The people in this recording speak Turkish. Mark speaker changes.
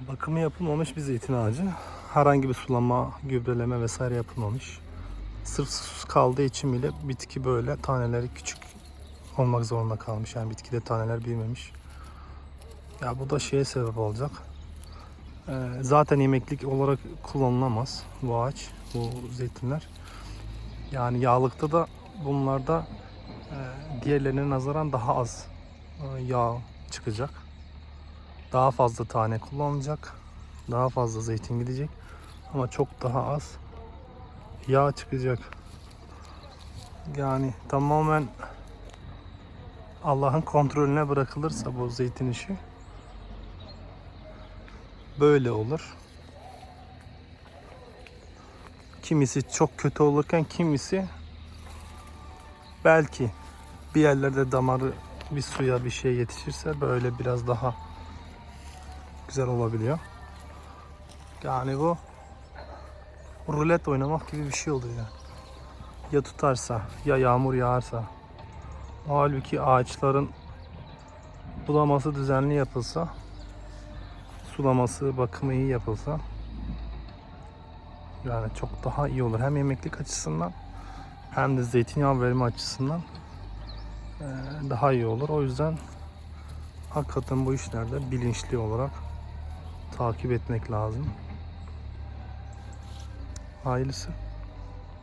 Speaker 1: Bakımı yapılmamış bir zeytin ağacı. Herhangi bir sulama, gübreleme vesaire yapılmamış. Sırf sus kaldığı için bile bitki böyle taneleri küçük olmak zorunda kalmış. Yani bitkide taneler büyümemiş. Ya bu da şeye sebep olacak. Ee, zaten yemeklik olarak kullanılamaz bu ağaç, bu zeytinler. Yani yağlıkta da bunlarda e, diğerlerine nazaran daha az e, yağ çıkacak. Daha fazla tane kullanılacak. Daha fazla zeytin gidecek. Ama çok daha az yağ çıkacak. Yani tamamen Allah'ın kontrolüne bırakılırsa bu zeytin işi böyle olur. Kimisi çok kötü olurken kimisi belki bir yerlerde damarı bir suya bir şey yetişirse böyle biraz daha güzel olabiliyor. Yani bu rulet oynamak gibi bir şey oluyor. yani. Ya tutarsa ya yağmur yağarsa. Halbuki ağaçların bulaması düzenli yapılsa, sulaması, bakımı iyi yapılsa yani çok daha iyi olur. Hem yemeklik açısından hem de zeytinyağı verimi açısından daha iyi olur. O yüzden hakikaten bu işlerde bilinçli olarak takip etmek lazım. Hayırlısı.